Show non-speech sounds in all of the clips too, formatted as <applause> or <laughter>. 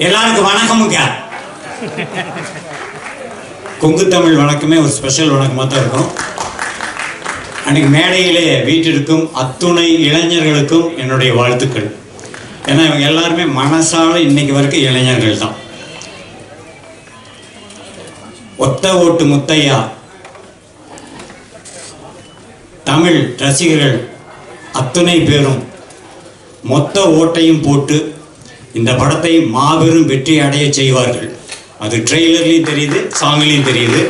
எல்லாருக்கும் வணக்கமுங்க கொங்கு தமிழ் வணக்கமே ஒரு ஸ்பெஷல் வணக்கமாக தான் இருக்கும் அன்னைக்கு மேடையிலே வீட்டிற்கும் அத்துணை இளைஞர்களுக்கும் என்னுடைய வாழ்த்துக்கள். ஏன்னா இவங்க எல்லாருமே மனசால இன்னைக்கு வரைக்கும் இளைஞர்கள் தான். ஒத்த ஓட்டு முத்தையா தமிழ் ரசிகர்கள் அத்துணை பேரும் மொத்த ஓட்டையும் போட்டு இந்த படத்தை மாபெரும் வெற்றி அடைய செய்வார்கள். அது ட்ரெய்லர்லையும் தெரியுது சாங்லையும் தெரியுது.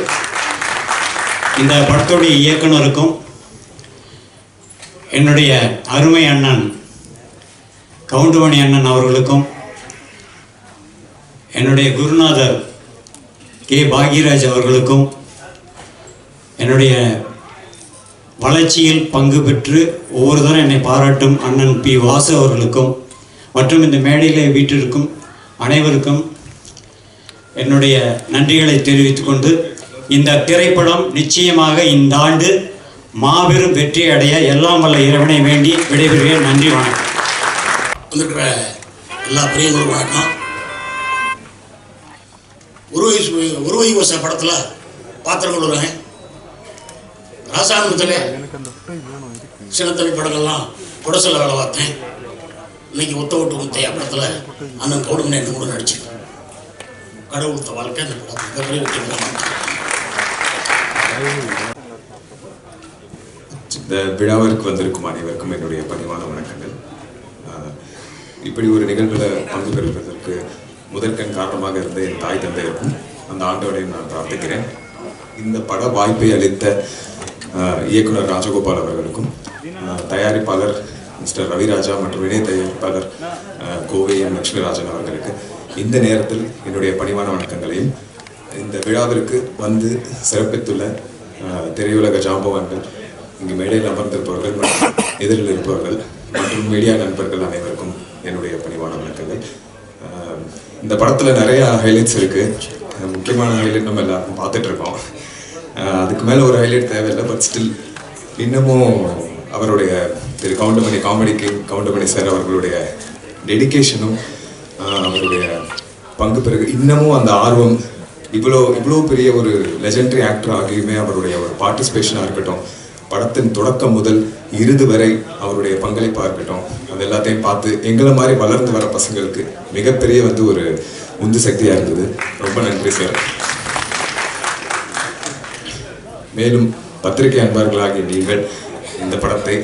இந்த படத்துடைய இயக்குனருக்கும் என்னுடைய அருமை அண்ணன் கவுண்டமணி அண்ணன் அவர்களுக்கும் என்னுடைய குருநாதர் கே. பாக்யராஜ் அவர்களுக்கும் என்னுடைய வளர்ச்சியில் பங்கு பெற்று ஒவ்வொரு தரம் என்னை பாராட்டும் அண்ணன் பி. வாசு அவர்களுக்கும் மற்றும் இந்த மேடையிலே வீட்டிற்கும் அனைவருக்கும் என்னுடைய நன்றிகளை தெரிவித்துக்கொண்டு இந்த திரைப்படம் நிச்சயமாக இந்த ஆண்டு மாபெரும் வெற்றி அடைய எல்லாம் வல்ல இறைவனை வேண்டி விடைபெறுகிறேன். நன்றி வணக்கம். வந்திருக்கிற எல்லா பிரியங்களும் வணக்கம். உருவை உருவை வச படத்தில் பாத்திரம் கொள்ளுறேன் ராசாங்கத்தில் சில படங்கள்லாம் குடசில் வேலை பார்த்தேன். இன்னைக்கு ஒத்த ஓட்டு முத்தையா படத்தில் அண்ணன் கவுடுமணி என்ன கூட நடிச்சேன் கடவுள் வாழ்க்கை அந்த படம். மிகப்பெரிய வெற்றி இந்த விழாவிற்கு வந்திருக்கும் அனைவருக்கும் என்னுடைய பணிவான வணக்கங்கள். இப்படி ஒரு நிகழ்வில் பங்கு பெறுவதற்கு முதற்கண் காரணமாக இருந்த என் தாய் தந்தையருக்கும் அந்த ஆண்டோடையும் நான் பிரார்த்திக்கிறேன். இந்த பட வாய்ப்பை அளித்த இயக்குனர் ராஜகோபால் அவர்களுக்கும் தயாரிப்பாளர் மிஸ்டர் ரவிராஜா மற்றும் இணை தயாரிப்பாளர் கோவை எம் லட்சுமிராஜன் அவர்களுக்கு இந்த நேரத்தில் என்னுடைய பணிவான வணக்கங்களையும் இந்த விழாவிற்கு வந்து சிறப்பித்துள்ள திரையுலக ஜாம்பவான்கள் இங்கு மேடையில் அமர்ந்திருப்பவர்கள் மற்றும் எதிரில் இருப்பவர்கள் மற்றும் மீடியா நண்பர்கள் அனைவருக்கும் என்னுடைய பணிவான வணக்கங்கள். இந்த படத்தில் நிறைய ஹைலைட்ஸ் இருக்கு. முக்கியமான ஹைலைட் நம்ம எல்லாருக்கும் பார்த்துட்டு இருக்கோம். அதுக்கு மேலே ஒரு ஹைலைட் தேவையில்லை பட் ஸ்டில் இன்னமும் அவருடைய Thiru Goundamani comedy king Goundamani sir அவர்களுடைய டெடிகேஷனும் அவருடைய பங்கு பிறகு இன்னமும் அந்த ஆர்வம் இவ்வளோ இவ்வளோ பெரிய ஒரு லெஜெண்டரி ஆக்டர் ஆகியுமே அவருடைய ஒரு பார்ட்டிசிபேஷனாக இருக்கட்டும் படத்தின் தொடக்கம் முதல் இறுதி வரை அவருடைய பங்களிப்பாக இருக்கட்டும் அது எல்லாத்தையும் பார்த்து எங்களை மாதிரி வளர்ந்து வர பசங்களுக்கு மிகப்பெரிய வந்து ஒரு உந்து சக்தியாக இருந்தது. ரொம்ப நன்றி சார் மேலும் பத்திரிகை அன்பர்களாகிய நீங்கள் இந்த படத்தை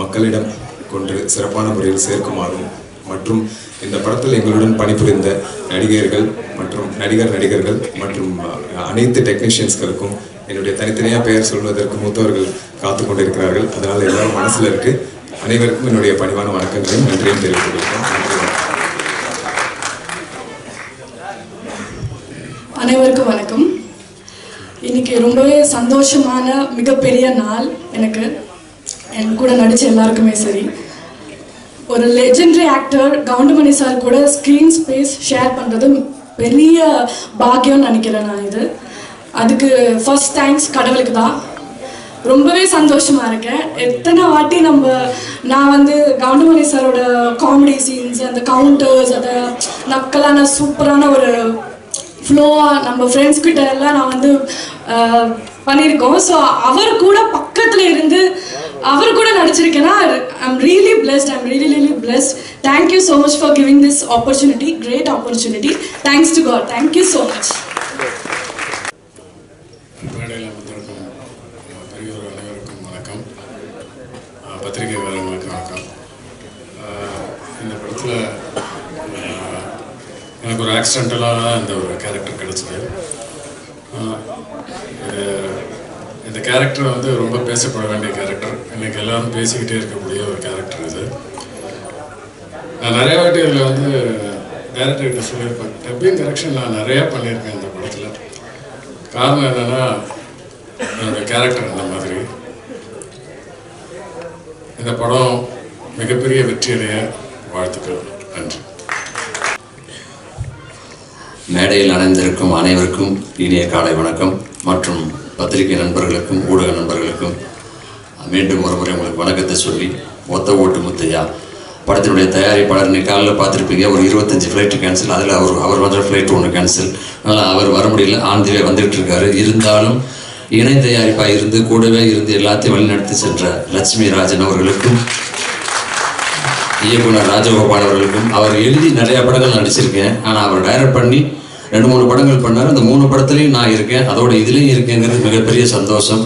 மக்களிடம் கொண்டு சிறப்பான முறையில் சேர்க்குமாறும் மற்றும் இந்த படத்தில் எங்களுடன் பணிபுரிந்த நடிகர்கள் மற்றும் நடிகர் நடிகர்கள் மற்றும் அனைத்து டெக்னீஷியன்ஸ்களுக்கும் என்னுடைய தனித்தனியாக பெயர் சொல்வதற்கு மூத்தவர்கள் காத்து கொண்டிருக்கிறார்கள். அதனால் எல்லாரும் மனசில் இருக்கு. அனைவருக்கும் என்னுடைய பணிவான வணக்கங்களையும் நன்றியும் தெரிவித்துக் கொள்கிறேன். நன்றி. அனைவருக்கும் வணக்கம். இன்னைக்கு ரொம்பவே சந்தோஷமான மிகப்பெரிய நாள் எனக்கு. என் கூட நடிச்ச எல்லாருக்குமே சரி. ஒரு லெஜெண்டரி ஆக்டர் கவுண்டமணி சார் கூட ஸ்க்ரீன் ஸ்பேஸ் ஷேர் பண்ணுறது பெரிய பாக்கியம்னு நினைக்கிறேன் நான் இது. அதுக்கு ஃபர்ஸ்ட் தேங்க்ஸ் கடவுளுக்கு தான். ரொம்பவே சந்தோஷமாக இருக்கேன். எத்தனை வாட்டி நம்ம நான் வந்து கவுண்டமணி சாரோட காமெடி சீன்ஸ் அந்த கவுண்டர்ஸ் அந்த நக்கலான சூப்பரான ஒரு ஃப்ளோவாக நம்ம ஃப்ரெண்ட்ஸ் கிட்ட எல்லாம் நான் வந்து பண்ணியிருக்கோம். ஸோ அவர் கூட பக்கத்தில் இருந்து அவர் கூட நடிச்சிருக்கேன்னா I'm really blessed I'm really really blessed thank you so much for giving this opportunity great opportunity thanks to God thank you so much மேடையில் வணக்கம் இந்த படத்தில் எனக்கு ஒரு ஆக்சிடென்டலாக இந்த ஒரு கேரக்டர் கிடச்சிது. இந்த கேரக்டர் வந்து ரொம்ப பேசப்பட வேண்டிய கேரக்டர் இன்னைக்கு எல்லாரும் பேசிக்கிட்டே இருக்கக்கூடிய ஒரு கேரக்டர் இது. நான் நிறைய வாட்டி இதில் வந்து டேரக்டர்கிட்ட சொல்லியிருப்பேன் டப்பிங் கரெக்ஷன் நான் நிறையா பண்ணியிருக்கேன் இந்த படத்தில். காரணம் என்னென்னா என்னோட கேரக்டர் அந்த மாதிரி. இந்த படம் மிகப்பெரிய வெற்றியடைய வாழ்த்துக்கள். நன்றி. மேடையில் அணைந்திருக்கும் அனைவருக்கும் இனிய காலை வணக்கம். மற்றும் பத்திரிகை நண்பர்களுக்கும் ஊடக நண்பர்களுக்கும் மீண்டும் ஒரு முறை உங்களுக்கு வணக்கத்தை சொல்லி ஒத்த ஓட்டு முத்தையா படத்தினுடைய தயாரிப்பாளர் இன்னைக்கு காலைல பார்த்துருப்பீங்க. ஒரு இருபத்தஞ்சு ஃப்ளைட்டு கேன்சல் அதில் அவர் அவர் வந்த ஃப்ளைட் ஒன்று கேன்சல் அதனால் அவர் வர முடியல. ஆந்திரே வந்துகிட்டு இருக்காரு. இருந்தாலும் இணை தயாரிப்பாக இருந்து கூடவே இருந்து எல்லாத்தையும் வழிநடத்தி சென்ற லட்சுமி ராஜன் அவர்களுக்கும் இயக்குனர் ராஜகோபால் அவர்களுக்கும் அவர் எழுதி நிறையா படங்கள் நடிச்சிருக்கேன். ஆனால் அவர் டைரக்ட் பண்ணி ரெண்டு மூணு படங்கள் பண்ணார். அந்த மூணு படத்துலையும் நான் இருக்கேன். அதோட இதுலேயும் இருக்கேங்கிறது மிகப்பெரிய சந்தோஷம்.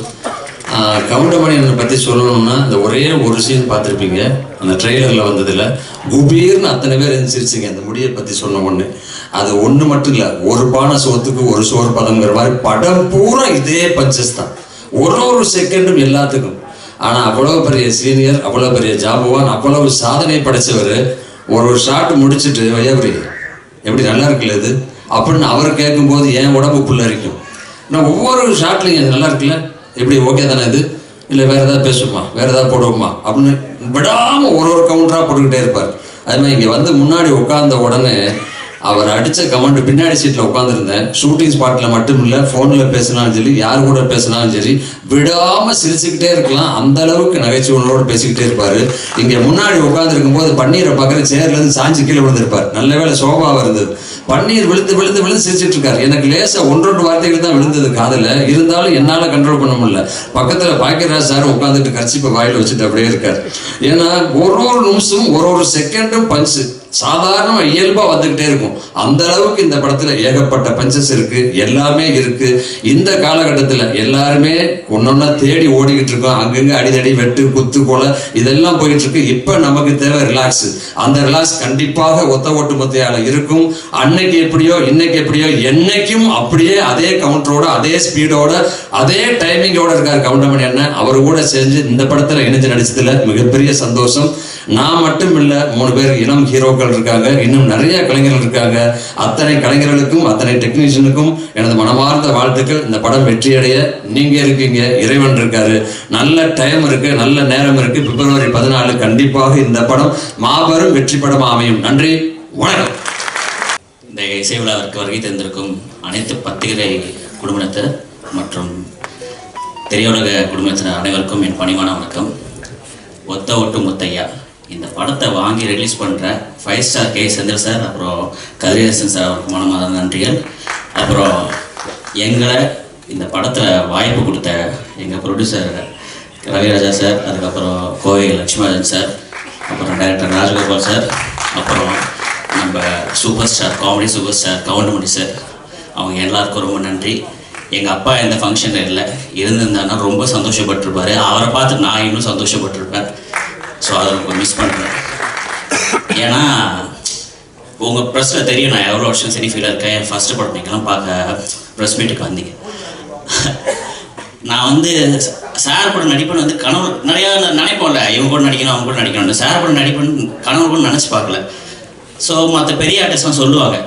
ஆஹ் கவுண்டமணியனை பற்றி சொல்லணும்னா இந்த ஒரே ஒரு சீன் பார்த்துருப்பீங்க. அந்த ட்ரெய்லரில் வந்ததில் குபீர்னு அத்தனை பேர் எந்திரிச்சிருச்சிங்க. அந்த முடியை பற்றி சொன்ன ஒன்று அது ஒன்று மட்டும் இல்லை ஒரு பானை சோத்துக்கு ஒரு சோறு பதங்கிற மாதிரி படம் பூரா இதே பஞ்சஸ் தான். ஒரு ஒரு செகண்டும் எல்லாத்துக்கும். ஆனால் அவ்வளோ பெரிய சீனியர் அவ்வளோ பெரிய ஜாபுவான் அவ்வளவு சாதனை படைச்சவர். ஒரு ஒரு ஷாட் முடிச்சுட்டு வையாபுரி எப்படி நல்லா இருக்குல்ல இது? அப்படின்னு அவர் கேட்கும்போது என் உடம்பு புல்லரிக்கும் நான் ஒவ்வொரு ஷாட்லையும் நல்லா இருக்குல்ல? எப்படி ஓகே தானே இது? இல்லை வேறு ஏதாவது பேசுமா? வேறு ஏதாவது போடுவோமா? அப்படின்னு விடாமல் ஒரு ஒரு கவுண்டராக போட்டுக்கிட்டே இருப்பார். அது மாதிரி இங்கே வந்து முன்னாடி உட்காந்த உடனே அவர் அடித்த கமெண்ட் பின்னாடி சீட்டில் உட்காந்துருந்தேன் ஷூட்டிங் ஸ்பாட்டில் மட்டும் இல்லை ஃபோனில் பேசினாலும் சரி யார் கூட பேசினாலும் சரி விடாமல் சிரிச்சுக்கிட்டே இருக்கலாம். அந்த அளவுக்கு நகைச்சுவனோடு பேசிக்கிட்டே இருப்பார். இங்கே முன்னாடி உட்காந்துருக்கும் போது பன்னீரை பார்க்குற சேர்லேருந்து சாஞ்சி கீழே விழுந்திருப்பார். நல்ல வேளை சோபாவாக இருந்தது. பன்னீர் விழுந்து விழுந்து விழுந்து சிரிச்சிட்டு இருக்காரு எனக்கு லேசா ஒன்றொன்று வார்த்தைகள் தான் விழுந்தது காதில். இருந்தாலும் என்னால கண்ட்ரோல் பண்ண முடியல. பக்கத்துல பாக்கியராஜ் சார் உட்காந்துட்டு கர்ச்சிப்பை வாயில வச்சுட்டு அப்படியே இருக்காரு. ஏன்னா ஒரு ஒரு நிமிஷமும் ஒரு ஒரு செகண்டும் பஞ்சு சாதாரண இயல்பா வந்துகிட்டே இருக்கும். அந்த அளவுக்கு இந்த படத்துல ஏகப்பட்ட பஞ்சஸ் இருக்கு. எல்லாமே இருக்கு. இந்த காலகட்டத்துல எல்லாருமே ஒன்னொன்னா தேடி ஓடிக்கிட்டு இருக்கோம். அங்கங்க அடிதடி வெட்டு குத்து போல இதெல்லாம் போயிட்டு இருக்கு. இப்ப நமக்கு தேவை ரிலாக்ஸ் அந்த ரிலாக்ஸ் கண்டிப்பாக ஒத்த ஓட்டு மொத்தையால இருக்கும். அன்னைக்கு எப்படியோ இன்னைக்கு எப்படியோ என்னைக்கும் அப்படியே அதே கவுண்டரோட அதே ஸ்பீடோட அதே டைமிங்கோட இருக்கார் கவுண்டமணி அண்ணன். அவர் கூட செஞ்சு இந்த படத்துல இணைஞ்சு நடிச்சதுல மிகப்பெரிய சந்தோஷம். நான் மட்டும் இல்ல மூணு பேர் இளம் ஹீரோ ஹீரோக்கள் இருக்காங்க இன்னும் நிறைய கலைஞர்கள் இருக்காங்க. அத்தனை கலைஞர்களுக்கும் அத்தனை டெக்னீஷியனுக்கும் எனது மனமார்ந்த வாழ்த்துக்கள். இந்த படம் வெற்றியடைய நீங்க இருக்கீங்க இறைவன் இருக்காரு. நல்ல டைம் இருக்கு நல்ல நேரம் இருக்கு. பிப்ரவரி பதினாலு கண்டிப்பாக இந்த படம் மாபெரும் வெற்றி படமாக அமையும். நன்றி வணக்கம். இந்த இசை விழாவிற்கு வருகை தந்திருக்கும் அனைத்து பத்திரிகை குடும்பத்தினர் மற்றும் திரையுலக குடும்பத்தினர் அனைவருக்கும் என் பணிவான வணக்கம். ஒத்த ஒட்டு முத்தையா. இந்த படத்தை வாங்கி ரிலீஸ் பண்ணுற five star K Senthil sir அப்புறம் கதிரேசன் சார் அவருக்கு மனமாத நன்றிகள். அப்புறம் எங்களை இந்த படத்தில் வாய்ப்பு கொடுத்த எங்கள் ப்ரொடியூசர் ரவிராஜா சார் அதுக்கப்புறம் கோவை லட்சுமிராஜன் சார் அப்புறம் டைரக்டர் ராஜகோபால் சார் அப்புறம் நம்ம super star comedy super star Goundamani sir அவங்க எல்லாருக்கும் ரொம்ப நன்றி. எங்கள் அப்பா எந்த ஃபங்க்ஷனில் இல்லை. இருந்திருந்தாருன்னா ரொம்ப சந்தோஷப்பட்டிருப்பாரு. அவரை பார்த்து நான் இன்னும் சந்தோஷப்பட்டிருப்பேன். ஸோ அதை ரொம்ப மிஸ் பண்ணுறேன் ஏன்னா உங்கள் ப்ரெஸ்ஸில் தெரியும் நான் எவ்வளோ வருஷம் சரி ஃபீலாக இருக்கேன். என் ஃபஸ்ட்டு படம் பார்க்க ப்ரெஸ் மீட்டுக்கு வந்தீங்க. நான் வந்து சார் படம் நடிப்பேன் வந்து கனவு நிறையா நினைப்போம்ல. இவங்க கூட நடிக்கணும் அவங்க கூட நடிக்கணும் சார் படம் நடிப்பேன் கனவு கூட நினச்சி பார்க்கல. ஸோ மற்ற பெரிய ஆர்டிஸ்ட்லாம் சொல்லுவாங்க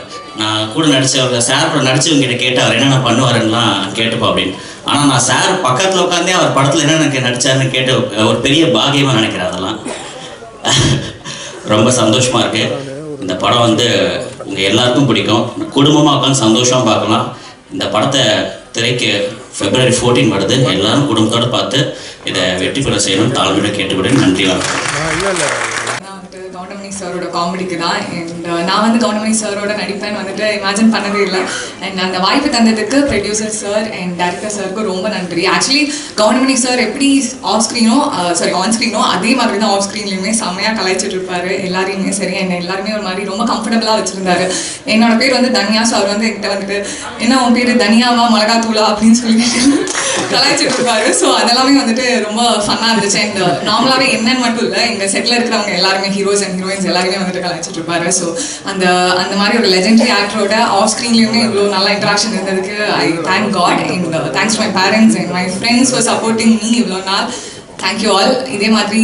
நான் கூட நடிச்சவங்க சார் படம் நடித்தவங்ககிட்ட கேட்டு அவர் என்னென்ன பண்ணுவாருன்னுலாம் கேட்டுப்பா அப்படின்னு. ஆனால் நான் சார் பக்கத்தில் உட்காந்தே அவர் படத்தில் என்னென்ன நடிச்சாருன்னு கேட்டு ஒரு பெரிய பாகியமாக நினைக்கிறேன் அதெல்லாம். ரொம்ப சந்தோஷமாக இருக்கு. இந்த படம் வந்து உங்கள் எல்லாருக்கும் பிடிக்கும். குடும்பமாக உட்காந்து சந்தோஷமாக பார்க்கலாம். இந்த படத்தை திரைக்கு பிப்ரவரி 14 வருது. எல்லாரும் குடும்பத்தோடு பார்த்து இதை வெற்றி பெற செய்யணும் தாழ்மையோட கேட்டுக்கிறேன் நன்றி வணக்கம். சாரோட காமெடிக்கு தான். அண்ட் uh, நான் வந்து கவுண்டமணி சாரோட நடிப்பேன் வந்துட்டு இமேஜின் பண்ணதே இல்லை. அண்ட் அந்த வாய்ப்பு தந்ததுக்கு ப்ரொடியூசர் சார் அண்ட் டேரக்டர் சாருக்கு ரொம்ப நன்றி. ஆக்சுவலி கவுண்டமணி சார் எப்படி ஆஃப் ஸ்க்ரீனோ சாரி ஆன் ஸ்க்ரீனோ அதே மாதிரி தான் ஆஃப் ஸ்க்ரீன்லையுமே செம்மையாக கலாய்ச்சிட்டு இருப்பாரு எல்லாரையுமே சரி என்ன எல்லாருமே ஒரு மாதிரி ரொம்ப கம்ஃபர்டபுளாக வச்சிருந்தாரு. என்னோட பேர் வந்து தனியா சார் வந்து என்கிட்ட வந்துட்டு என்ன உன் பேர்? தனியாவா? மிளகாத்தூளா? அப்படின்னு சொல்லிட்டு கலாய்ச்சிட்டு இருப்பாரு ஸோ அதெல்லாமே வந்துட்டு ரொம்ப ஃபன்னா இருந்துச்சு. அண்ட் நார்மலாகவே என்னன்னு மட்டும் இல்லை எங்கள் செட்டில் இருக்கிறவங்க எல்லாருமே ஹீரோஸ் அண்ட் ஹீரோயின்ஸ் எல்லாருமே வந்துட்டு கலாய்ச்சிட்டு இருப்பாரு. ஸோ அந்த அந்த மாதிரி ஒரு லெஜெண்டரி ஆக்டரோட ஆஃப் ஸ்க்ரீன்லேயுமே இவ்வளோ நல்ல இன்ட்ராக்ஷன் இருந்ததுக்கு I thank God and thanks my parents and my friends for supporting me இவ்வளோ நாள். தேங்க்யூ ஆல் இதே மாதிரி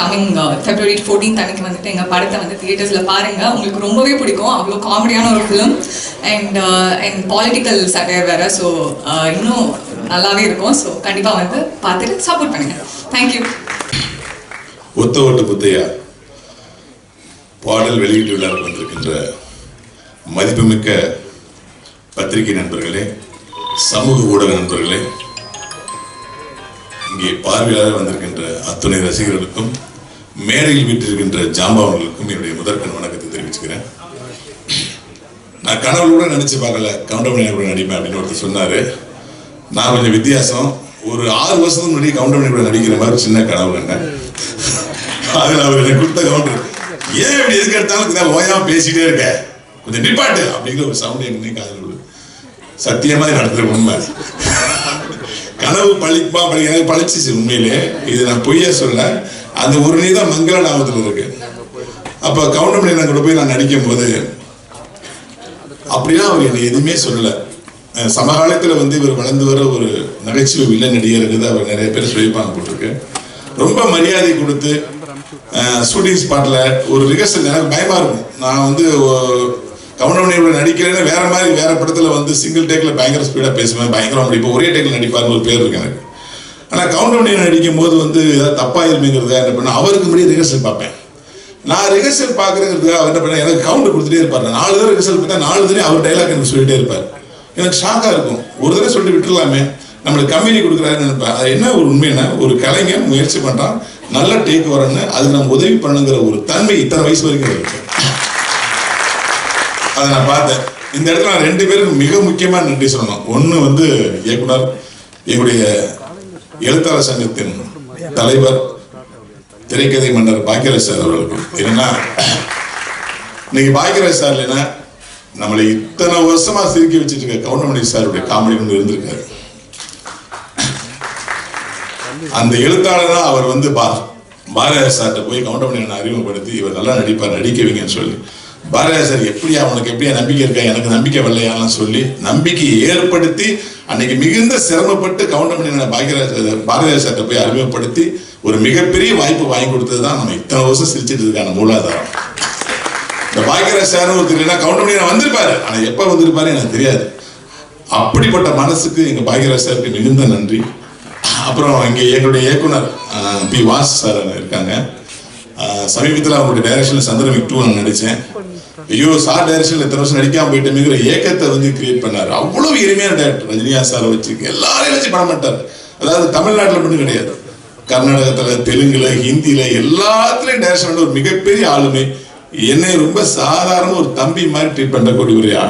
கம்மிங் ஃபெப்ரவரி ஃபோர்டீன் அன்னைக்கு வந்துட்டு எங்கள் படத்தை வந்து தியேட்டர்ஸில் பாருங்கள் உங்களுக்கு ரொம்பவே பிடிக்கும். அவ்வளோ காமெடியான ஒரு film and and political satire வேறு. ஸோ இன்னும் நல்லாவே இருக்கும். ஸோ கண்டிப்பாக வந்து பார்த்துட்டு சப்போர்ட் பண்ணுங்க. தேங்க்யூ ஒத்த ஓட்டு புத்தையா பாடல் வெளியீட்டு விழாவில் வந்திருக்கின்ற மதிப்புமிக்க பத்திரிகை நண்பர்களே சமூக ஊடக நண்பர்களே இங்கே பார்வையாளர் வந்திருக்கின்ற அத்துணை ரசிகர்களுக்கும் மேடையில் வீட்டிருக்கின்ற ஜாம்பவன்களுக்கும் என்னுடைய முதற்கண் வணக்கத்தை தெரிவிச்சுக்கிறேன். நான் கனவுல கூட நினைச்சு பார்க்கல கவுண்டமணி கூட நடிப்பேன் அப்படின்னு ஒருத்தர் சொன்னாரு. நான் கொஞ்சம் வித்தியாசம். ஒரு ஆறு வருஷத்துக்கு முன்னாடி கவுண்டமணி கூட நடிக்கிற மாதிரி சின்ன கனவு கண்டேன். அதில் அவர் எனக்கு கொடுத்த கவுண்டர் ஏன் இப்படி எதுக்கு எடுத்தாலும் இதான் ஓயாம பேசிட்டே இருக்க? கொஞ்சம் நிப்பாட்டு அப்படிங்கிற ஒரு சவுண்ட் என்னை காதல் விழுது. சத்தியமா இது உண்மை. கனவு பழிப்பா பழி எனக்கு பழிச்சிச்சு உண்மையிலே. இது நான் பொய்யா சொல்ல அந்த ஒரு நீதான் மங்கள நாமத்தில் இருக்கு. அப்ப கவுண்டமணி நான் கூட போய் நான் நடிக்கும் போது அப்படிலாம் அவர் என்னை எதுவுமே சொல்லல. சமகாலத்தில் வந்து இவர் வளர்ந்து வர ஒரு நகைச்சுவை வில்ல நடிகர் அவர் நிறைய பேர் சொல்லியிருப்பாங்க போட்டிருக்கு. ரொம்ப மரியாதை கொடுத்து ஷூட்டிங் ஸ்பாட்டில் ஒரு ரிகர்சல் எனக்கு பயமாக இருக்கும். நான் வந்து கவுண்டமணியோட நடிக்கிறேன்னு வேற மாதிரி வேற படத்தில் வந்து சிங்கிள் டேக்கில் பயங்கர ஸ்பீடாக பேசுவேன் பயங்கரம் நடிப்பேன். ஒரே டேக்கில் நடிப்பாருன்னு ஒரு பேர் இருக்கு எனக்கு. ஆனால் கவுண்டமணி நடிக்கும் போது வந்து ஏதாவது தப்பாக இருமைங்கிறதுக்காக என்ன பண்ண அவருக்கு முன்னாடி ரிகர்சல் பார்ப்பேன். நான் ரிகர்சல் பார்க்கறதுக்காக அவர் என்ன பண்ண எனக்கு கவுண்ட் கொடுத்துட்டே இருப்பார். நாலு தடவை ரிகர்சல் பார்த்தா நாலு தடவை அவர் டைலாக் எனக்கு சொல்லிட்டே இருப்பார். எனக்கு ஷாக்காக இருக்கும். ஒரு தடவை சொல்லிட்டு விட்டுலாமே நம்மளுக்கு கம்பெனி கொடுக்குறாருன்னு நினைப்பேன். அது என்ன ஒரு உண்மைன்னா ஒரு கலைஞன் முயற்சி பண்ணுறான் நல்ல டேக் வரணும்னு அதுக்கு நம்ம உதவி பண்ணுங்கிற ஒரு தன்மை இத்தனை வயசு வரைக்கும் இருக்கு. அதை நான் பார்த்தேன். இந்த இடத்துல நான் ரெண்டு பேருக்கு மிக முக்கியமாக நன்றி சொல்லணும். ஒன்று வந்து இயக்குனர் எங்களுடைய எழுத்தாளர் சங்கத்தின் தலைவர் திரைக்கதை மன்னர் பாக்கியராஜ் சார் அவர்களுக்கு. என்னன்னா இன்னைக்கு பாக்கியராஜ் சார் இல்லைன்னா நம்மளை இத்தனை வருஷமா சிரிக்க வச்சுட்டு இருக்க கவுண்டமணி சாருடைய காமெடி ஒன்று இருந்திருக்காரு. அந்த எழுத்தாளர் தான் அவர் வந்து பா பாரதியார் சார்கிட்ட போய் கவுண்டமணி நான் அறிமுகப்படுத்தி இவர் நல்லா நடிப்பார் நடிக்கவீங்கன்னு சொல்லி பாரதியார் சார் எப்படியா உனக்கு எப்படியா நம்பிக்கை இருக்கா எனக்கு நம்பிக்கை வரலையான்னு சொல்லி நம்பிக்கையை ஏற்படுத்தி அன்னைக்கு மிகுந்த சிரமப்பட்டு கவுண்டமணி பாக்யராஜ் பாரதியார் சார்கிட்ட போய் அறிமுகப்படுத்தி ஒரு மிகப்பெரிய வாய்ப்பு வாங்கி கொடுத்தது தான் நம்ம இத்தனை வருஷம் சிரிச்சிட்டு இருக்கான மூலாதாரம். இந்த பாக்கியராஜ் சார் ஒருத்தர் இல்லைன்னா நான் வந்திருப்பாரு? ஆனால் எப்போ வந்திருப்பாரு எனக்கு தெரியாது. அப்படிப்பட்ட மனசுக்கு எங்கள் பாக்கியராஜ் சாருக்கு மிகுந்த நன்றி. அப்புறம் இங்கே எங்களுடைய இயக்குனர் பி. வாஸ் சார் இருக்காங்க. சமீபத்தில் அவங்களுடைய டைரக்ஷனில் சந்திரமிக் டூ நான் நடித்தேன் ஐயோ சார் டைரக்ஷனில் இத்தனை வருஷம் நடிக்காம போயிட்டேங்கிற ஏக்கத்தை வந்து கிரியேட் பண்ணார். அவ்வளோ எளிமையான டேரக்டர் ரஜினியா சாரை வச்சு எல்லாரையும் வச்சு படம் பண்ணிட்டார். அதாவது தமிழ்நாட்டில் மட்டும் கிடையாது. கர்நாடகத்தில் தெலுங்குல ஹிந்தியில் எல்லாத்துலேயும் டைரக்ஷன் ஒரு மிகப்பெரிய ஆளுமை. என்னை ரொம்ப சாதாரண ஒரு தம்பி மாதிரி ட்ரீட் பண்ணக்கூடியவரையா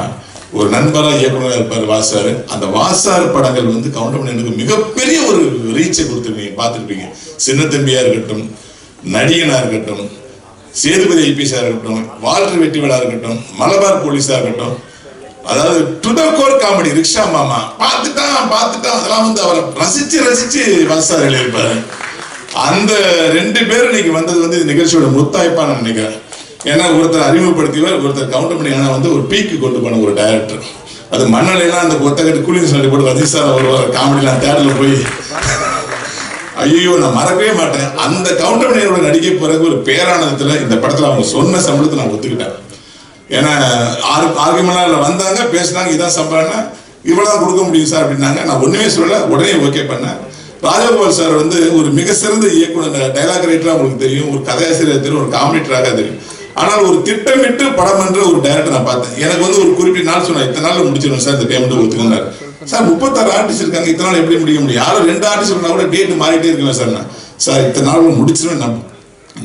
ஒரு நண்பராக ஒரு இருப்பார் வாசார். அந்த வாசார் படங்கள் வந்து கவுண்டமணி எனக்கு மிகப்பெரிய ஒரு ரீச்சை கொடுத்துருக்கீங்க பார்த்துருப்பீங்க. சின்ன தம்பியாக இருக்கட்டும் நடிகனாக இருக்கட்டும் சேதுபதி ஐபிஎஸ்ஆ இருக்கட்டும் வால்டர் வெட்டிவலா இருக்கட்டும் மலபார் போலீஸாக இருக்கட்டும் அதாவது to the core comedy rickshaw மாமா பார்த்துட்டான் பார்த்துட்டான் அதெல்லாம் வந்து அவரை ரசிச்சு ரசிச்சு வாசார் எழுதியிருப்பாரு அந்த ரெண்டு பேரும் இன்னைக்கு வந்தது வந்து இந்த நிகழ்ச்சியோட முத்தாய்ப்பான நினைக்கிறேன். ஏன்னா ஒருத்தர் அறிமுகப்படுத்தியவர் ஒருத்தர் கவுண்டர் பண்ணி வந்து ஒரு பீக்கு கொண்டு போன ஒரு டைரக்டர் அது மண்ணிலாம் அந்த கொத்தக்கட்டு கூலிங் சொல்லி போட்டு ரஜினி சார் வருவார் காமெடிலாம் தேட்டரில் போய் ஐயோ நான் மறக்கவே மாட்டேன். அந்த கவுண்டர் மணியோட நடிக்க பிறகு ஒரு பேரானந்தத்தில் இந்த படத்தில் அவங்க சொன்ன சம்பளத்தை நான் ஒத்துக்கிட்டேன். ஏன்னா ஆறு ஆர்குமெண்ட்ல வந்தாங்க பேசினாங்க இதான் சம்பளம்னா இவ்வளோ கொடுக்க முடியும் சார் அப்படின்னாங்க. நான் ஒன்றுமே சொல்லலை உடனே ஓகே பண்ணேன். ராஜகோபால் சார் வந்து ஒரு மிக சிறந்த இயக்குனர் டைலாக் ரைட்டராக உங்களுக்கு தெரியும். ஒரு கதையாசிரியர் தெரியும் ஒரு காமெடிட்டராக தெரியும். ஆனால் ஒரு திட்டமிட்டு படம் என்ற ஒரு டைரக்டர் நான் பார்த்தேன். எனக்கு வந்து ஒரு குறிப்பிட்ட நாள் சொன்னேன் இத்தனை நாள் முடிச்சிடும் சார் இந்த பேமெண்ட் ஒத்துக்கினார் சார் முப்பத்தாறு ஆர்டிஸ்ட் இருக்காங்க இத்தனை நாள் எப்படி முடிக்க முடியும்? யாரும் ரெண்டு ஆர்டிஸ்ட் இருந்தா கூட டேட் மாறிட்டே இருக்குவேன் சார். நான் சார் இத்தனை நாள் முடிச்சிருவேன் நம்ப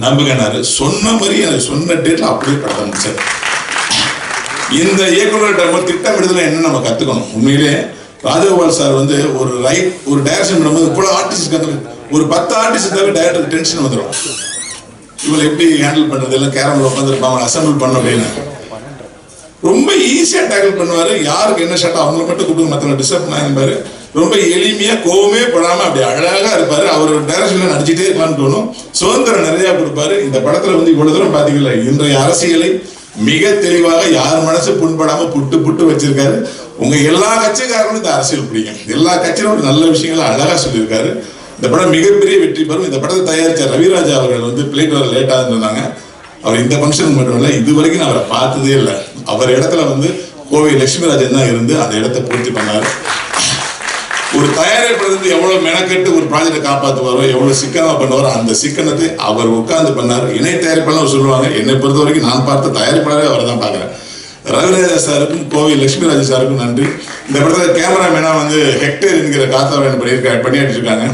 நம்புகனாரு சொன்ன மாதிரி எனக்கு சொன்ன டேட்ல அப்படியே படம் முடிச்சார் இந்த இயக்குநர்கிட்ட திட்டமிடுதல என்ன நம்ம கத்துக்கணும். உண்மையிலே ராஜகோபால் சார் வந்து ஒரு ரைட் ஒரு டைரக்ஷன் பண்ணும்போது இவ்வளவு ஆர்டிஸ்ட் கத்து ஒரு பத்து ஆர்டிஸ்ட் தவிர டைரக்டர் டென்ஷன் வந்துடும் இவங்களை எப்படி ஹேண்டில் பண்றது? எல்லாம் கேரமில் உட்காந்துருப்பாங்க அசம்பிள் பண்ண அப்படின்னு. ரொம்ப ஈஸியா டேக்கிள் பண்ணுவாரு. யாருக்கு என்ன ஷர்ட் அவங்கள மட்டும் கூப்பிட்டு மத்தவங்க டிஸ்டர்ப் பண்ணாரு ரொம்ப எளிமையா கோவமே படாம அப்படி அழகா இருப்பாரு. அவர் டைரக்ஷன்ல நடிச்சிட்டே இருக்கலாம்னு தோணும். சுதந்திரம் நிறைய கொடுப்பாரு. இந்த படத்துல வந்து இவ்வளவு தூரம் பாத்தீங்களா இன்றைய அரசியலை மிக தெளிவாக யார் மனசு புண்படாம புட்டு புட்டு வச்சிருக்காரு. உங்க எல்லா கட்சிக்காரங்களும் இந்த அரசியல் பிடிக்கும் எல்லா கட்சியிலும் நல்ல விஷயங்களை அழகா சொல்லியிருக்காரு. இந்த படம் மிகப்பெரிய வெற்றி பெறும். இந்த படத்தை தயாரிச்ச ரவிராஜா அவர்கள் வந்து பிளேட் வர லேட்டாக இருந்தாங்க அவர் இந்த ஃபங்க்ஷன் மட்டும் இல்லை இது வரைக்கும் நான் அவரை பார்த்ததே இல்லை. அவர் இடத்துல வந்து கோவை லட்சுமிராஜன் தான் இருந்து அந்த இடத்தை பூர்த்தி பண்ணார். ஒரு தயாரிப்பிலிருந்து எவ்வளவு மெனக்கெட்டு ஒரு ப்ராஜெக்டை காப்பாற்றுவாரோ எவ்வளவு சிக்கனமா பண்ணுவாரோ அந்த சிக்கனத்தை அவர் உட்கார்ந்து பண்ணார். இணை தயாரிப்பாளர் சொல்லுவாங்க. என்னை பொறுத்த வரைக்கும் நான் பார்த்த தயாரிப்பாளரே அவரை தான் பார்க்குறேன். ரவிராஜா சாருக்கும் கோவை லட்சுமிராஜ் சாருக்கும் நன்றி. இந்த படத்தில் கேமராமேனா வந்து ஹெக்டேர் என்கிற காத்தாவரன் பண்ணியிருக்காரு பண்ணிட்டு இருக்காங்க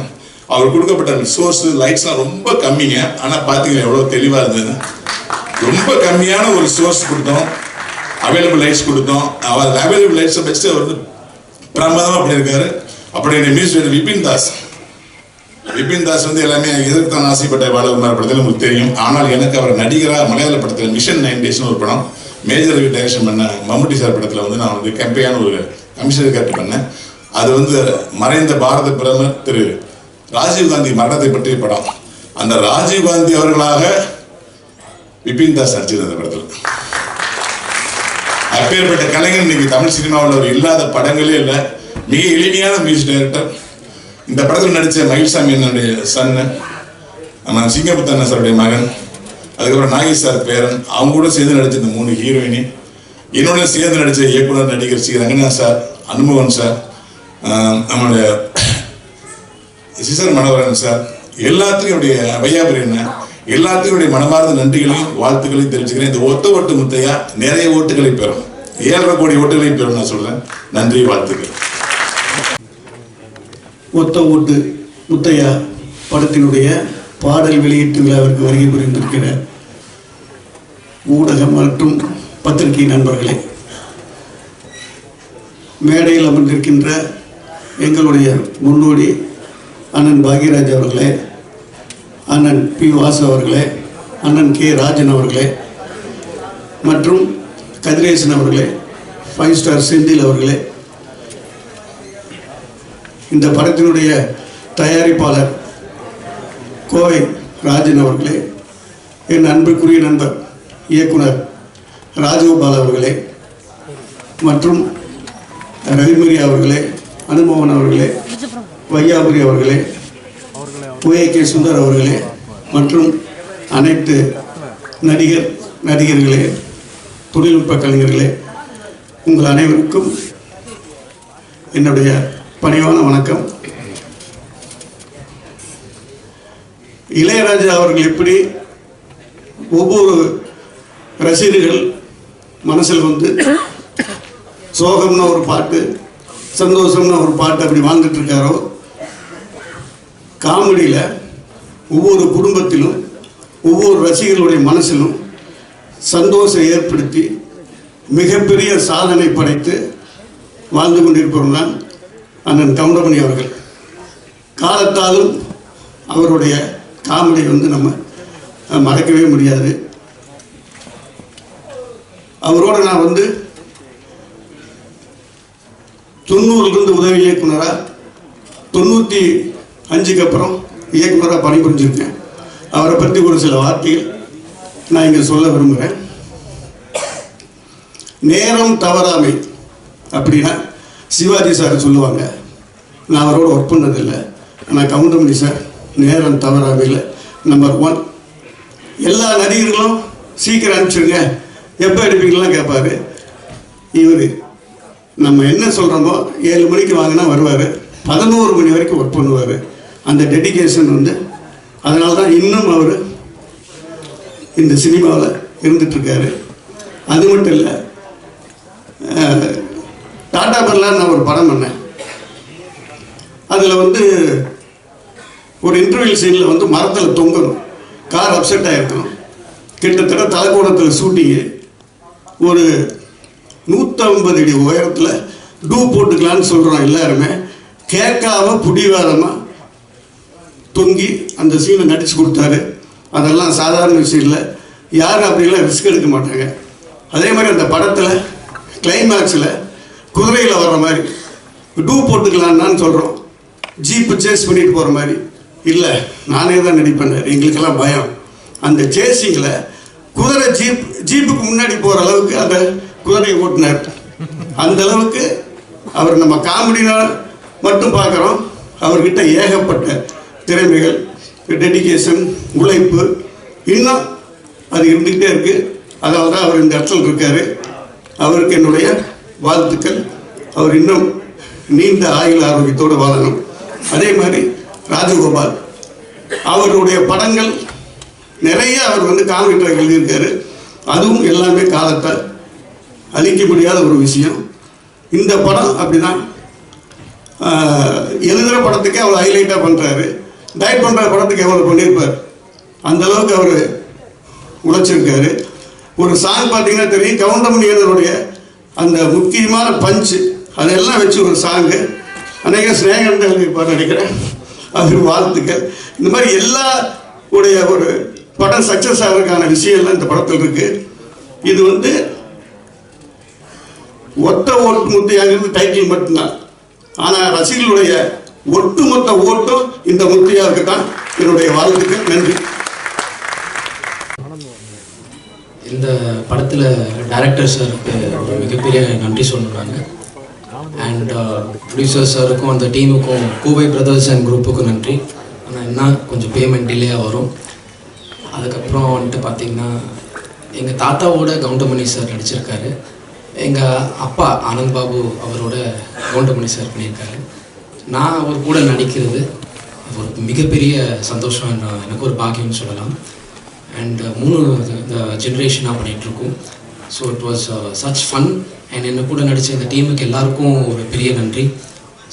அவர் கொடுக்கப்பட்ட ரிசோர்ஸ் லைட்ஸ்லாம் ரொம்ப கம்மிங்க. ஆனால் பார்த்தீங்கன்னா எவ்வளோ தெளிவாக இருந்தது? ரொம்ப கம்மியான ஒரு சோர்ஸ் கொடுத்தோம். அவைலபிள் லைட்ஸ் கொடுத்தோம். அவர் அவைலபிள் லைட்ஸை வச்சுட்டு அவர் வந்து பிரமாதமாக பண்ணியிருக்காரு. அப்படி என்ன மியூசிக் விபின் தாஸ். விபின் தாஸ் வந்து எல்லாமே எதிர்த்தான் ஆசைப்பட்ட பாலகுமார் படத்தில் உங்களுக்கு தெரியும். ஆனால் எனக்கு அவர் நடிகராக மலையாள படத்தில் மிஷன் நைன் டேஸ்னு ஒரு படம் மேஜர் ரவி டைரக்ஷன் பண்ண மம்முட்டி சார் படத்தில் வந்து நான் வந்து கம்பெனியான ஒரு கமிஷனர் கேட்டு பண்ணேன். அது வந்து மறைந்த பாரத பிரதமர் திரு ராஜீவ்காந்தி மரணத்தை பற்றிய படம். அந்த ராஜீவ்காந்தி அவர்களாக விபின் தாஸ் நடிச்சது அந்த படத்தில். அப்பேற்பட்ட கலைஞர் இன்னைக்கு தமிழ் சினிமாவில் ஒரு இல்லாத படங்களே இல்லை. மிக எளிமையான மியூசிக் டைரக்டர் இந்த படத்தில் நடித்த மகிழ்சாமி என்னுடைய சன்னு நம்ம சிங்கமுத்தண்ண சாருடைய மகன் அதுக்கப்புறம் நாகேஷ் சார் பேரன் அவங்க கூட சேர்ந்து நடித்த இந்த மூணு ஹீரோயினி என்னோட சேர்ந்து நடித்த இயக்குனர் நடிகர் சி. ரங்கநாத் சார் அனுபவன் சார் நம்மளுடைய சிசர் மனோகரன் சார் எல்லாத்துக்கும் வையாபுரி என்ன எல்லாத்துக்கும் மனமார்ந்த நன்றிகளையும் வாழ்த்துக்களையும் தெரிவிச்சுக்கிறேன். இந்த ஒத்த ஓட்டு முத்தையா நிறைய ஓட்டுகளை பெறும். ஏழரை கோடி ஓட்டுகளை பெறும் நான் சொல்றேன். நன்றி வாழ்த்துக்கள். ஒத்த ஓட்டு முத்தையா படத்தினுடைய பாடல் வெளியீட்டு விழாவிற்கு வருகை புரிந்திருக்கிற ஊடகம் மற்றும் பத்திரிகை நண்பர்களே மேடையில் அமர்ந்திருக்கின்ற எங்களுடைய முன்னோடி அண்ணன் பாக்யராஜ் அவர்களே அண்ணன் பி வாசு அவர்களே அண்ணன் கே ராஜன் அவர்களே மற்றும் கதிரேசன் அவர்களே ஃபைவ் ஸ்டார் செந்தில் அவர்களே. இந்த படத்தினுடைய தயாரிப்பாளர் கோவை ராஜன் அவர்களே என் அன்புக்குரிய நண்பர் இயக்குனர் ராஜகோபால் அவர்களே மற்றும் ரவிமரி அவர்களே அனுபவன் அவர்களே வையாபுரி அவர்களே ஓஏ கே சுந்தர் அவர்களே மற்றும் அனைத்து நடிகர் நடிகர்களே தொழில்நுட்ப கலைஞர்களே உங்கள் அனைவருக்கும் என்னுடைய பணிவான வணக்கம். இளையராஜா அவர்கள் எப்படி ஒவ்வொரு ரசிகர்கள் மனசில் வந்து சோகம்னு ஒரு பாட்டு சந்தோஷம்னு ஒரு பாட்டு அப்படி வாழ்ந்துட்டு இருக்காரோ காமெடியில் ஒவ்வொரு குடும்பத்திலும் ஒவ்வொரு ரசிகர்களுடைய மனசிலும் சந்தோஷம் ஏற்படுத்தி மிகப்பெரிய சாதனை படைத்து வாழ்ந்து கொண்டிருப்பவர் தான் அண்ணன் கவுண்டமணி அவர்கள். காலத்தாலும் அவருடைய காமெடி வந்து நம்ம மறக்கவே முடியாது. அவரோட நான் வந்து தொண்ணூறுலேருந்து உதவி இயக்குனராக தொண்ணூற்றி அஞ்சுக்கு அப்புறம் இயக்குனராக பணிபுரிஞ்சிருக்கேன். அவரை பற்றி ஒரு சில வார்த்தைகள் நான் இங்கே சொல்ல விரும்புகிறேன் நேரம் தவறாமை அப்படின்னா சிவாஜி சார் சொல்லுவாங்க. நான் அவரோட ஒர்க் பண்ணதில்லை. ஆனால் கவுண்டமணி சார் நேரம் தவறாமையில் நம்பர் ஒன் எல்லா நடிகர்களும் சீக்கிரம் அனுப்பிச்சிருங்க. எப்போ எடுப்பீங்களாம் கேட்பாரு. இவர் நம்ம என்ன சொல்கிறோமோ ஏழு மணிக்கு வாங்கினா வருவார். பதினோரு மணி வரைக்கும் ஒர்க் பண்ணுவார். அந்த டெடிகேஷன் வந்து அதனால தான் இன்னும் அவர் இந்த சினிமாவில் இருந்துட்டுருக்காரு. அது மட்டும் இல்லை டாடா பிர்லான்னு நான் ஒரு படம் பண்ணேன். அதில் வந்து ஒரு இன்டர்வியூ சீனில் வந்து மரத்தில் தொங்கணும். கார் அப்செட் ஆகிருக்கணும் கிட்டத்தட்ட தலைக்கோணத்தில் ஷூட்டிங்கு ஒரு நூற்றம்பது அடி உயரத்தில் டூ போட்டுக்கலான்னு சொல்கிறோம் எல்லாருமே. கேட்காம புடிவாரமாக தொங்கி அந்த சீனை நடித்து கொடுத்தாரு அதெல்லாம் சாதாரண விஷயம் இல்லை. யாரும் அப்படிலாம் ரிஸ்க் எடுக்க மாட்டாங்க. அதே மாதிரி அந்த படத்தில் கிளைமேக்ஸில் குதிரையில் வர்ற மாதிரி டூ போட்டுக்கலான்னு சொல்கிறோம் ஜீப்பு சேஸ் பண்ணிட்டு போகிற மாதிரி. இல்லை நானே தான் நடிப்பேன் எங்களுக்கெல்லாம் பயம். அந்த சேசிங்கில் குதிரை ஜீப் ஜீப்புக்கு முன்னாடி போகிற அளவுக்கு அந்த குதிரையை ஓட்டினார். அந்த அளவுக்கு அவர் நம்ம காமெடினால் மட்டும் பார்க்குறோம் அவர்கிட்ட ஏகப்பட்ட திறமைகள் டெடிக்கேஷன் உழைப்பு இன்னும் அது இருந்துக்கிட்டே இருக்குது அதனால தான் அவர் இந்த இடத்துல இருக்காரு. அவருக்கு என்னுடைய வாழ்த்துக்கள். அவர் இன்னும் நீண்ட ஆயுள் ஆரோக்கியத்தோடு வாழணும். அதே மாதிரி ராஜகோபால். அவருடைய படங்கள் நிறைய அவர் வந்து காமெடியில் எழுதியிருக்காரு. அதுவும் எல்லாமே காலத்தால் அழிக்க முடியாத ஒரு விஷயம். இந்த படம் அப்படிதான் எழுதுகிற படத்துக்கே அவர் ஹைலைட்டாக பண்ணுறாரு டயட் பண்ணுற படத்துக்கு எவ்வளோ பண்ணியிருப்பார்? அந்த அளவுக்கு அவர் உழைச்சிருக்காரு. ஒரு சாங் பார்த்தீங்கன்னா தெரியும் கவுண்டமணியனுடைய அந்த முக்கியமான பஞ்சு. அதெல்லாம் வச்சு ஒரு சாங்கு அநேக ஸ்நேகம் எழுதியிருப்பார் நினைக்கிறேன். அது வாழ்த்துக்கள். இந்த மாதிரி எல்லா உடைய ஒரு படம் சக்ஸஸ் ஆகிறதுக்கான விஷயம்லாம் இந்த படத்தில் இருக்கு. இது வந்து ஒத்த ஓட்டு முத்தையாங்கிறது டைட்டில் மட்டும்தான். ஆனால் ரசிகர்களுடைய ஒட்டுமொத்த ஓட்டும் இந்த அவருக்கு தான் என்னுடைய வாழ்த்துக்கள். நன்றி. இந்த படத்தில் டைரக்டர் சாருக்கு ஒரு மிகப்பெரிய நன்றி சொல்லணுங்க அண்ட் ப்ரொடியூசர் uh, சாருக்கும் அந்த டீமுக்கும் கூவை பிரதர்ஸ் அண்ட் குரூப்புக்கும் நன்றி. ஆனால் என்ன கொஞ்சம் பேமெண்ட் டிலேயாக வரும். அதுக்கப்புறம் வந்துட்டு பார்த்தீங்கன்னா எங்கள் தாத்தாவோட கவுண்டமணி சார் நடிச்சிருக்காரு. எங்கள் அப்பா ஆனந்த் பாபு அவரோட கவுண்டமணி சார் பண்ணியிருக்காரு. நான் அவர் கூட நடிக்கிறது ஒரு மிகப்பெரிய சந்தோஷம் நான் எனக்கு ஒரு பாக்கியம்னு சொல்லலாம். அண்ட் uh, மூணு ஜென்ரேஷனாக பண்ணிகிட்ருக்கோம் so it was such fun and என்னை கூட நடித்த இந்த டீமுக்கு எல்லாருக்கும் ஒரு பெரிய நன்றி.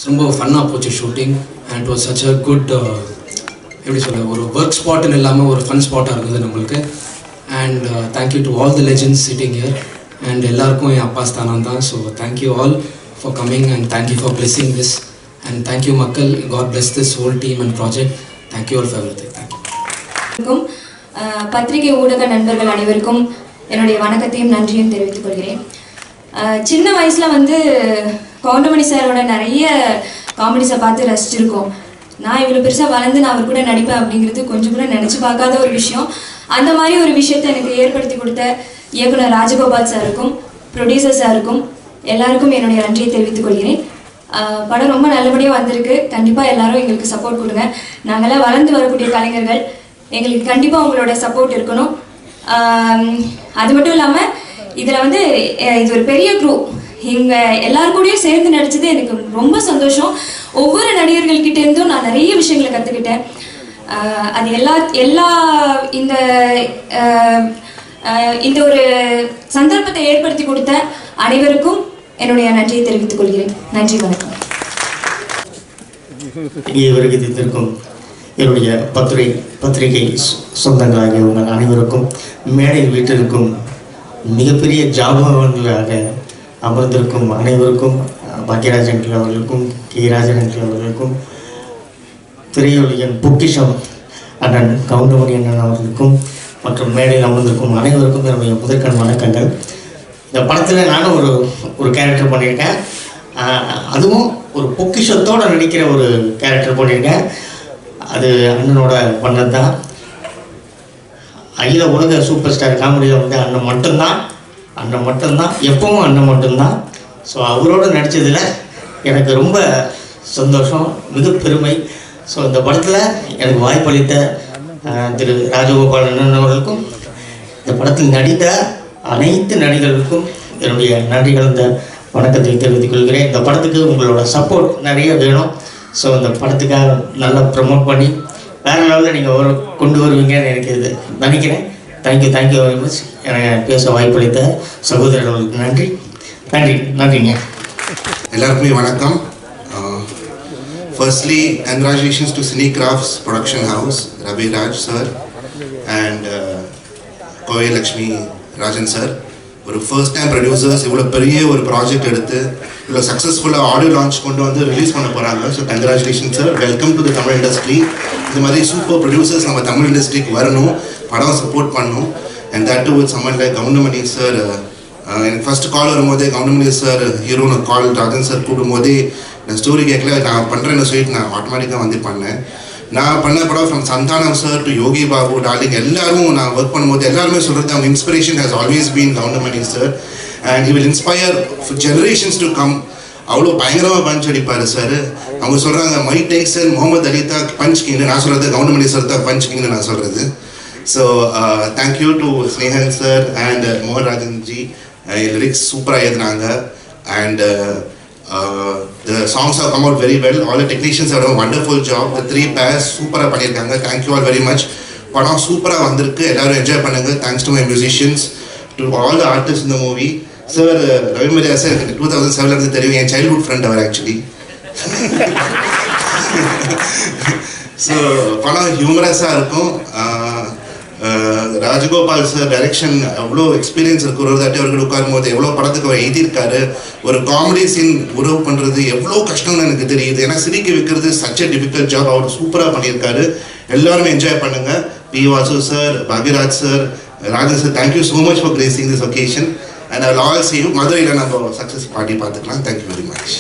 ரொம்ப ஃபன்னாக போச்சு shooting and it was such a good எப்படி சொல்ல ஒரு ஒர்க் ஸ்பாட்னு இல்லாமல் ஒரு ஃபன் ஸ்பாட்டாக இருந்தது நம்மளுக்கு. And thank you to all the legends sitting here and எல்லாருக்கும் என் அப்பா ஸ்தானம் தான். So thank you all for coming and thank you for blessing this and thank you மக்கள் God bless this whole team and project thank you all favour thank you அனைவருக்கும் பத்திரிகை ஊடக நண்பர்கள் அனைவருக்கும் என்னுடைய வணக்கத்தையும் நன்றியும் தெரிவித்துக் கொள்கிறேன். சின்ன வயசில் வந்து கவுண்டமணி சாரோட நிறைய காமெடிஸை பார்த்து ரசிச்சிருக்கோம். நான் இவ்வளோ பெருசாக வளர்ந்து நான் அவர் கூட நடிப்பேன் அப்படிங்கிறது கொஞ்சம் கூட நினச்சி பார்க்காத ஒரு விஷயம். அந்த மாதிரி ஒரு விஷயத்தை எனக்கு ஏற்படுத்தி கொடுத்த இயக்குனர் ராஜகோபால் சாருக்கும் ப்ரொடியூசர் சாருக்கும் எல்லாருக்கும் என்னுடைய நன்றியை தெரிவித்துக் கொள்கிறேன். படம் ரொம்ப நல்லபடியாக வந்திருக்கு. கண்டிப்பாக எல்லாரும் எங்களுக்கு சப்போர்ட் கொடுங்க. நாங்களாம் வளர்ந்து வரக்கூடிய கலைஞர்கள் எங்களுக்கு கண்டிப்பாக உங்களோட சப்போர்ட் இருக்கணும். அது மட்டும் இல்லாமல் இதில் வந்து இது ஒரு பெரிய குரூப் இங்கே எல்லார் கூடயும் சேர்ந்து நடிச்சது எனக்கு ரொம்ப சந்தோஷம். ஒவ்வொரு நடிகர்கள்கிட்ட இருந்தும் நான் நிறைய விஷயங்களை கற்றுக்கிட்டேன் அது எல்லா எல்லா இந்த இந்த ஒரு சந்தர்ப்பத்தை ஏற்படுத்தி கொடுத்த அனைவருக்கும் என்னுடைய நன்றியை தெரிவித்துக் கொள்கிறேன். நன்றி வணக்கம். இங்கே வருகை தந்திருக்கும் என்னுடைய பத்திரை பத்திரிகை சொந்தங்களாகிய உங்கள் அனைவருக்கும் மேடையில் வீட்டிற்கும் மிகப்பெரிய ஜாபகங்களாக அமர்ந்திருக்கும் அனைவருக்கும் அஹ், பாக்யராஜ் அங்கிள் அவர்களுக்கும் கே ராஜன் அங்கிள் அவர்களுக்கும் திரையொலியன் பொக்கிஷம் அண்ணன் கவுண்டமணி அண்ணன் அவர்களுக்கும் மற்றும் மேடையில் அமர்ந்திருக்கும் அனைவருக்கும் என்னுடைய முதற்கண் வணக்கங்கள். இந்த படத்தில் நானும் ஒரு ஒரு கேரக்டர் பண்ணியிருக்கேன். அதுவும் ஒரு பொக்கிஷத்தோடு நடிக்கிற ஒரு கேரக்டர் பண்ணியிருக்கேன். அது அண்ணனோட பண்ணது தான் அகில உலக சூப்பர் ஸ்டார் காமெடியில் வந்து அண்ணன் மட்டும்தான். அண்ணன் மட்டும்தான். எப்பவும் அண்ணன் மட்டும்தான். ஸோ அவரோட நடித்ததில் எனக்கு ரொம்ப சந்தோஷம் மிக பெருமை. ஸோ இந்த படத்தில் எனக்கு வாய்ப்பளித்த திரு ராஜகோபால் அண்ணன் அவர்களுக்கும் இந்த படத்தில் நடித்த அனைத்து நடிகர்களுக்கும் என்னுடைய நன்றி கலந்த வணக்கத்தை தெரிவித்துக் கொள்கிறேன். இந்த படத்துக்கு உங்களோட சப்போர்ட் நிறைய வேணும். ஸோ இந்த படத்துக்காக நல்லா ப்ரமோட் பண்ணி வேறு லெவலில் நீங்கள் ஒரு கொண்டு வருவீங்கன்னு எனக்கு இது நினைக்கிறேன். தேங்க்யூ தேங்க்யூ வெரி மச் எனக்கு பேச வாய்ப்பளித்த சகோதரர்களுக்கு நன்றி. நன்றி நன்றிங்க. எல்லாருக்குமே வணக்கம். Firstly congratulations to cine crafts production house Ravi Raj sir and Kovai Lakshmi Rajan sir. ஒரு ஃபர்ஸ்ட் டைம் ப்ரொடியூசர்ஸ் இவ்வளோ பெரிய ஒரு ப்ராஜெக்ட் எடுத்து இவ்வளோ சக்ஸஸ்ஃபுல்லாக ஆடியோ லான்ச் கொண்டு வந்து ரிலீஸ் பண்ண போகிறாங்க so congratulation sir welcome to the Tamil industry இந்த மாதிரி சூப்பர் ப்ரொடியூசர்ஸ் நம்ம தமிழ் இண்டஸ்ட்ரிக்கு வரணும். படம் சப்போர்ட் பண்ணணும் and that too with someone like Goundamani sir எனக்கு ஃபர்ஸ்ட் கால் வரும்போதே கவுண்டமணி சார் ஹீரோனு கால் ராஜன் சார் கூடும்போதே நான் ஸ்டோரி கேட்கல நான் பண்ணுறேன்னு சொல்லிட்டு நான் ஆட்டோமேட்டிக்காக வந்து பண்ணேன். நான் பண்ண படம் from Santhanam sir to Yogi Babu darling எல்லாரும் நான் ஒர்க் பண்ணும்போது எல்லாருமே சொல்கிறது அவங்க inspiration has always been Goundamani sir and he will inspire generations to come அவ்வளோ பயங்கரமாக பஞ்ச் அடிப்பார் சார் அவங்க சொல்கிறாங்க மை டைசன் முகமது அலி தான் பஞ்ச் கிங்னு நான் சொல்கிறது கவுண்டமணி சார் தான் பஞ்ச் கிங்னு நான் சொல்கிறது so thank you to Snehan sir and மோகன் ராஜன் ஜி லிரிக்ஸ் சூப்பராக எழுதுனாங்க. And the songs are come out very well all technicians are wonderful job the three pairs சூப்பராக பண்ணியிருக்காங்க. தேங்க்யூ ஆல் வெரி மச் படம் சூப்பராக வந்திருக்கு. எல்லாரும் என்ஜாய் பண்ணுங்க. Thanks to my musicians to all the artist இந்த மூவி சார் ரவிமரியா சார் எனக்கு two thousand செவன்லேருந்து தெரியும். என் சைல்ட்ஹுட் ஃப்ரெண்ட் அவர் ஆக்சுவலி ஸோ <laughs> படம் ஹியூமரஸாக இருக்கும். ராஜகோபால் சார் டைரக்ஷன் அவ்வளோ எக்ஸ்பீரியன்ஸ் இருக்கு. ஒரு தாட்டி அவர்கள் உட்காரும்போது எவ்வளோ படத்துக்கு அவர் எழுதியிருக்காரு ஒரு காமெடி சீன் உறவு பண்ணுறது எவ்வளோ கஷ்டம்னு எனக்கு தெரியுது. ஏன்னா சிரிக்க வைக்கிறது சச் டிஃபிகல்ட் ஜாப் அவர் சூப்பராக பண்ணியிருக்காரு. எல்லாருமே என்ஜாய் பண்ணுங்க. P Vasu sir Bhagyaraj sir Rajan sir thank you so much for gracing this occasion and I all see you மதுரையில் நம்ம சக்ஸஸ் பார்ட்டி பார்த்துக்கலாம். Thank you very much